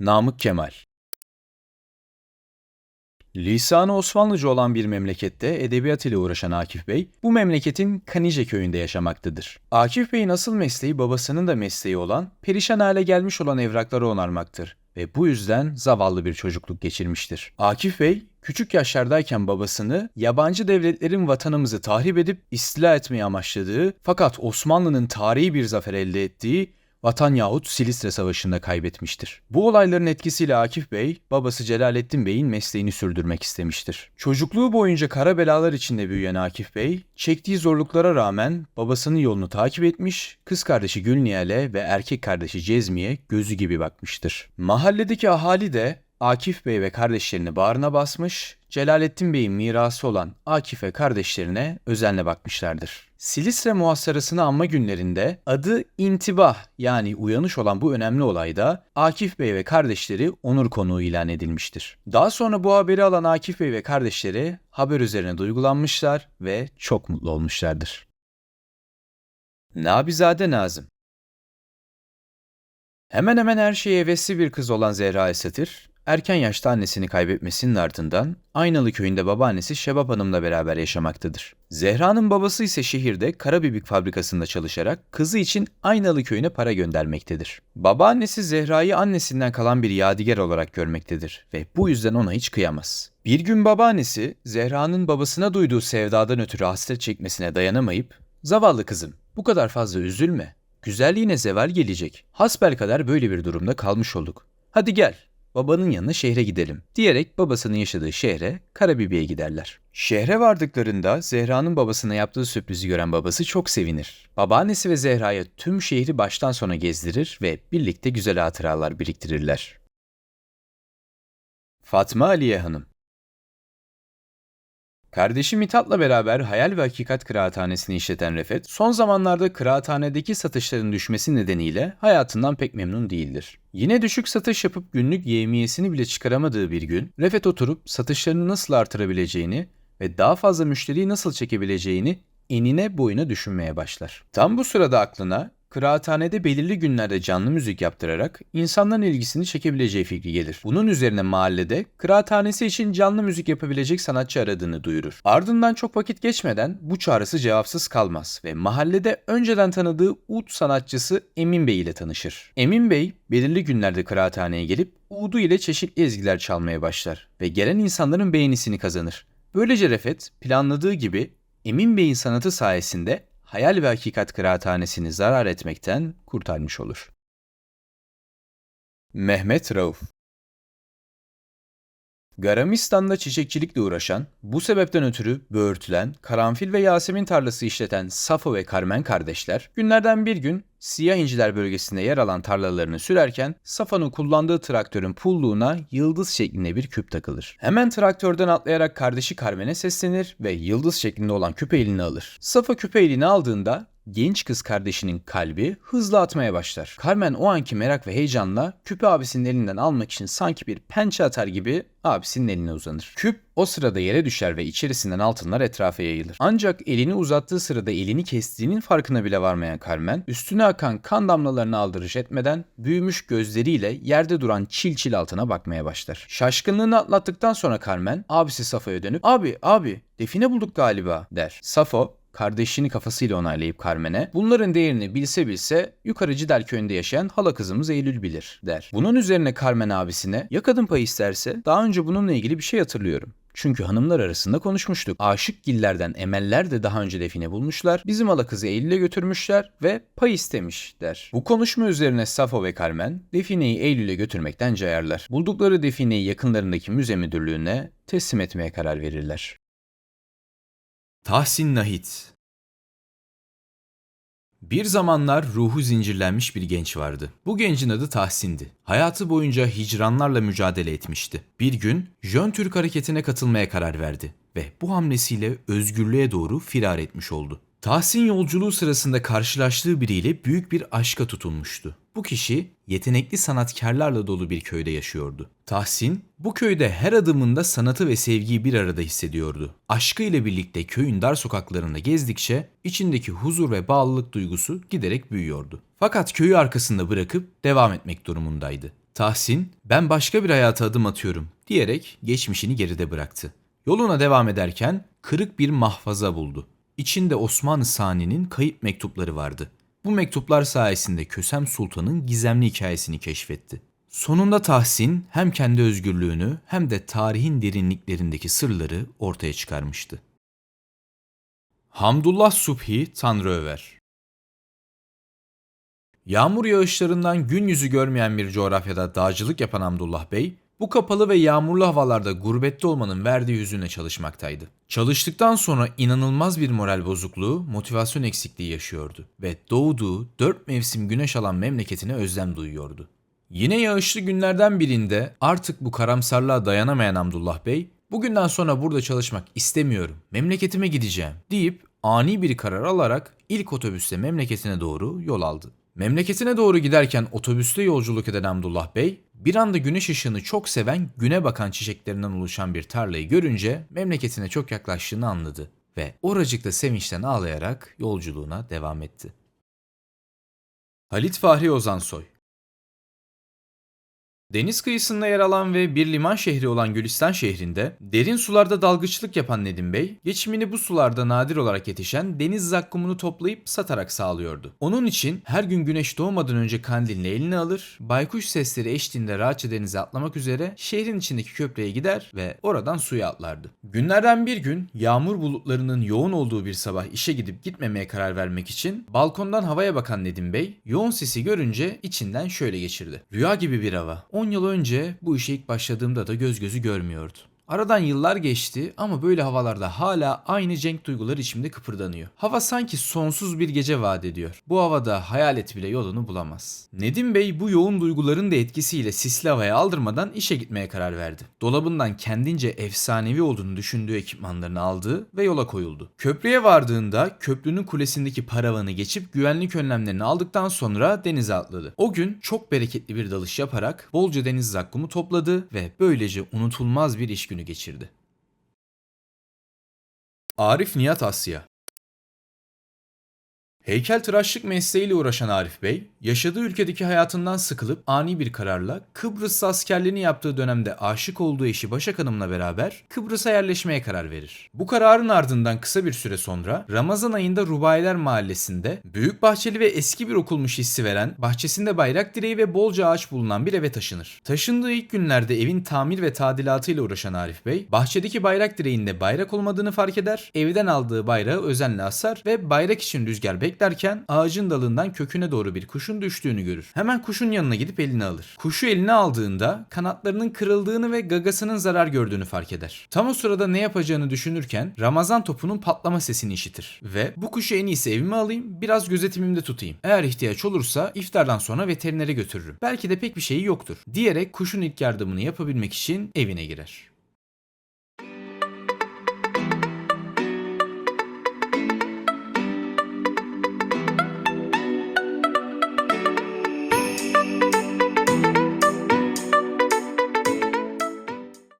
Namık Kemal Lisanı Osmanlıca olan bir memlekette edebiyat ile uğraşan Akif Bey, bu memleketin Kanice köyünde yaşamaktadır. Akif Bey'in asıl mesleği babasının da mesleği olan, perişan hale gelmiş olan evrakları onarmaktır ve bu yüzden zavallı bir çocukluk geçirmiştir. Akif Bey, küçük yaşlardayken babasını yabancı devletlerin vatanımızı tahrip edip istila etmeyi amaçladığı fakat Osmanlı'nın tarihi bir zafer elde ettiği Vatan yahut Silistre Savaşı'nda kaybetmiştir. Bu olayların etkisiyle Akif Bey, babası Celalettin Bey'in mesleğini sürdürmek istemiştir. Çocukluğu boyunca kara belalar içinde büyüyen Akif Bey, çektiği zorluklara rağmen babasının yolunu takip etmiş, kız kardeşi Gülnihal'e ve erkek kardeşi Cezmi'ye gözü gibi bakmıştır. Mahalledeki ahali de Akif Bey ve kardeşlerini bağrına basmış, Celalettin Bey'in mirası olan Akif ve kardeşlerine özenle bakmışlardır. Silistre muhasarasını anma günlerinde adı intibah yani uyanış olan bu önemli olayda Akif Bey ve kardeşleri onur konuğu ilan edilmiştir. Daha sonra bu haberi alan Akif Bey ve kardeşleri haber üzerine duygulanmışlar ve çok mutlu olmuşlardır. Nabizade Nazım Hemen hemen her şeye hevesli bir kız olan Zehra Esatir, erken yaşta annesini kaybetmesinin ardından Aynalı köyünde babaannesi Şebap Hanım'la beraber yaşamaktadır. Zehra'nın babası ise şehirde karabibik fabrikasında çalışarak kızı için Aynalı köyüne para göndermektedir. Babaannesi Zehra'yı annesinden kalan bir yadigar olarak görmektedir ve bu yüzden ona hiç kıyamaz. Bir gün babaannesi Zehra'nın babasına duyduğu sevdadan ötürü hasret çekmesine dayanamayıp "Zavallı kızım, bu kadar fazla üzülme. Güzelliğine zeval gelecek. Hasbel kadar böyle bir durumda kalmış olduk. Hadi gel, babanın yanına şehre gidelim diyerek babasının yaşadığı şehre Karabibi'ye giderler. Şehre vardıklarında Zehra'nın babasına yaptığı sürprizi gören babası çok sevinir. Babaannesi ve Zehra'ya tüm şehri baştan sona gezdirir ve birlikte güzel hatıralar biriktirirler. Fatma Aliye Hanım Kardeşi Mithat'la beraber Hayal ve Hakikat Kıraathanesi'ni işleten Refet, son zamanlarda kıraathanedeki satışların düşmesi nedeniyle hayatından pek memnun değildir. Yine düşük satış yapıp günlük yevmiyesini bile çıkaramadığı bir gün, Refet oturup satışlarını nasıl artırabileceğini ve daha fazla müşteriyi nasıl çekebileceğini enine boyuna düşünmeye başlar. Tam bu sırada aklına kıraathanede belirli günlerde canlı müzik yaptırarak insanların ilgisini çekebileceği fikri gelir. Bunun üzerine mahallede kıraathanesi için canlı müzik yapabilecek sanatçı aradığını duyurur. Ardından çok vakit geçmeden bu çağrısı cevapsız kalmaz ve mahallede önceden tanıdığı ud sanatçısı Emin Bey ile tanışır. Emin Bey belirli günlerde kıraathaneye gelip udu ile çeşitli ezgiler çalmaya başlar ve gelen insanların beğenisini kazanır. Böylece Refet planladığı gibi Emin Bey'in sanatı sayesinde hayal ve hakikat kıraathanesini zarar etmekten kurtarmış olur. Mehmet Rauf Garamistan'da çiçekçilikle uğraşan, bu sebepten ötürü böğürtülen, karanfil ve yasemin tarlası işleten Safo ve Carmen kardeşler, günlerden bir gün Siyah İnciler bölgesinde yer alan tarlalarını sürerken Safo'nun kullandığı traktörün pulluğuna yıldız şeklinde bir küp takılır. Hemen traktörden atlayarak kardeşi Carmen'e seslenir ve yıldız şeklinde olan küpe elini alır. Safo küpe elini aldığında genç kız kardeşinin kalbi hızla atmaya başlar. Carmen o anki merak ve heyecanla küpü abisinin elinden almak için sanki bir pençe atar gibi abisinin eline uzanır. Küp o sırada yere düşer ve içerisinden altınlar etrafa yayılır. Ancak elini uzattığı sırada elini kestiğinin farkına bile varmayan Carmen, üstüne akan kan damlalarını aldırış etmeden büyümüş gözleriyle yerde duran çil çil altına bakmaya başlar. Şaşkınlığını atlattıktan sonra Carmen, abisi Safo'ya dönüp "Abi, abi, define bulduk galiba." der. Safo, kardeşini kafasıyla onaylayıp Carmen'e bunların değerini bilse bilse yukarı Cidel köyünde yaşayan hala kızımız Eylül bilir der. Bunun üzerine Carmen abisine ya kadın payı isterse daha önce bununla ilgili bir şey hatırlıyorum. Çünkü hanımlar arasında konuşmuştuk. Aşık gillerden emeller de daha önce define bulmuşlar. Bizim ala kızı Eylül'e götürmüşler ve pay istemiş der. Bu konuşma üzerine Safo ve Carmen defineyi Eylül'e götürmekten cayarlar. Buldukları defineyi yakınlarındaki müze müdürlüğüne teslim etmeye karar verirler. Tahsin Nahit bir zamanlar ruhu zincirlenmiş bir genç vardı. Bu gencin adı Tahsin'di. Hayatı boyunca hicranlarla mücadele etmişti. Bir gün Jön Türk hareketine katılmaya karar verdi ve bu hamlesiyle özgürlüğe doğru firar etmiş oldu. Tahsin yolculuğu sırasında karşılaştığı biriyle büyük bir aşka tutulmuştu. Bu kişi yetenekli sanatkarlarla dolu bir köyde yaşıyordu. Tahsin bu köyde her adımında sanatı ve sevgiyi bir arada hissediyordu. Aşkı ile birlikte köyün dar sokaklarında gezdikçe içindeki huzur ve bağlılık duygusu giderek büyüyordu. Fakat köyü arkasında bırakıp devam etmek durumundaydı. Tahsin, ben başka bir hayata adım atıyorum diyerek geçmişini geride bıraktı. Yoluna devam ederken kırık bir mahfaza buldu. İçinde Osmanlı Sani'nin kayıp mektupları vardı. Bu mektuplar sayesinde Kösem Sultan'ın gizemli hikayesini keşfetti. Sonunda Tahsin hem kendi özgürlüğünü hem de tarihin derinliklerindeki sırları ortaya çıkarmıştı. Hamdullah Subhi Tanrı Över Yağmur yağışlarından gün yüzü görmeyen bir coğrafyada dağcılık yapan Hamdullah Bey, bu kapalı ve yağmurlu havalarda gurbette olmanın verdiği hüzünle çalışmaktaydı. Çalıştıktan sonra inanılmaz bir moral bozukluğu, motivasyon eksikliği yaşıyordu ve doğduğu dört mevsim güneş alan memleketine özlem duyuyordu. Yine yağışlı günlerden birinde artık bu karamsarlığa dayanamayan Hamdullah Bey, bugünden sonra burada çalışmak istemiyorum, memleketime gideceğim deyip ani bir karar alarak ilk otobüste memleketine doğru yol aldı. Memleketine doğru giderken otobüste yolculuk eden Hamdullah Bey, bir anda güneş ışığını çok seven güne bakan çiçeklerinden oluşan bir tarlayı görünce memleketine çok yaklaştığını anladı ve oracıkta sevinçten ağlayarak yolculuğuna devam etti. Halit Fahri Ozansoy Deniz kıyısında yer alan ve bir liman şehri olan Gülistan şehrinde derin sularda dalgıçlık yapan Nedim Bey, geçimini bu sularda nadir olarak yetişen deniz zakkumunu toplayıp satarak sağlıyordu. Onun için her gün güneş doğmadan önce kandilini eline alır, baykuş sesleri eşliğinde rahatça denize atlamak üzere şehrin içindeki köprüye gider ve oradan suya atlardı. Günlerden bir gün yağmur bulutlarının yoğun olduğu bir sabah işe gidip gitmemeye karar vermek için balkondan havaya bakan Nedim Bey, yoğun sesi görünce içinden şöyle geçirdi. Rüya gibi bir hava. 10 yıl önce bu işe ilk başladığımda da göz gözü görmüyordu. Aradan yıllar geçti ama böyle havalarda hala aynı cenk duygular içimde kıpırdanıyor. Hava sanki sonsuz bir gece vaat ediyor. Bu havada hayalet bile yolunu bulamaz. Nedim Bey bu yoğun duyguların da etkisiyle sisli havaya aldırmadan işe gitmeye karar verdi. Dolabından kendince efsanevi olduğunu düşündüğü ekipmanlarını aldı ve yola koyuldu. Köprüye vardığında köprünün kulesindeki paravanı geçip güvenlik önlemlerini aldıktan sonra denize atladı. O gün çok bereketli bir dalış yaparak bolca deniz zakkumu topladı ve böylece unutulmaz bir iş günü geçirdi. Arif Nihat Asya Heykeltıraşlık mesleğiyle uğraşan Arif Bey, yaşadığı ülkedeki hayatından sıkılıp ani bir kararla Kıbrıs askerliğini yaptığı dönemde aşık olduğu eşi Başak Hanım'la beraber Kıbrıs'a yerleşmeye karar verir. Bu kararın ardından kısa bir süre sonra Ramazan ayında Rubayiler Mahallesi'nde büyük bahçeli ve eski bir okulmuş hissi veren, bahçesinde bayrak direği ve bolca ağaç bulunan bir eve taşınır. Taşındığı ilk günlerde evin tamir ve tadilatıyla uğraşan Arif Bey, bahçedeki bayrak direğinde bayrak olmadığını fark eder, evden aldığı bayrağı özenle asar ve bayrak için rüzgar beklerken ağacın dalından köküne doğru bir kuşun düştüğünü görür. Hemen kuşun yanına gidip elini alır. Kuşu eline aldığında kanatlarının kırıldığını ve gagasının zarar gördüğünü fark eder. Tam o sırada ne yapacağını düşünürken Ramazan topunun patlama sesini işitir ve bu kuşu en iyisi evime alayım biraz gözetimimde tutayım. Eğer ihtiyaç olursa iftardan sonra veterinere götürürüm. Belki de pek bir şeyi yoktur diyerek kuşun ilk yardımını yapabilmek için evine girer.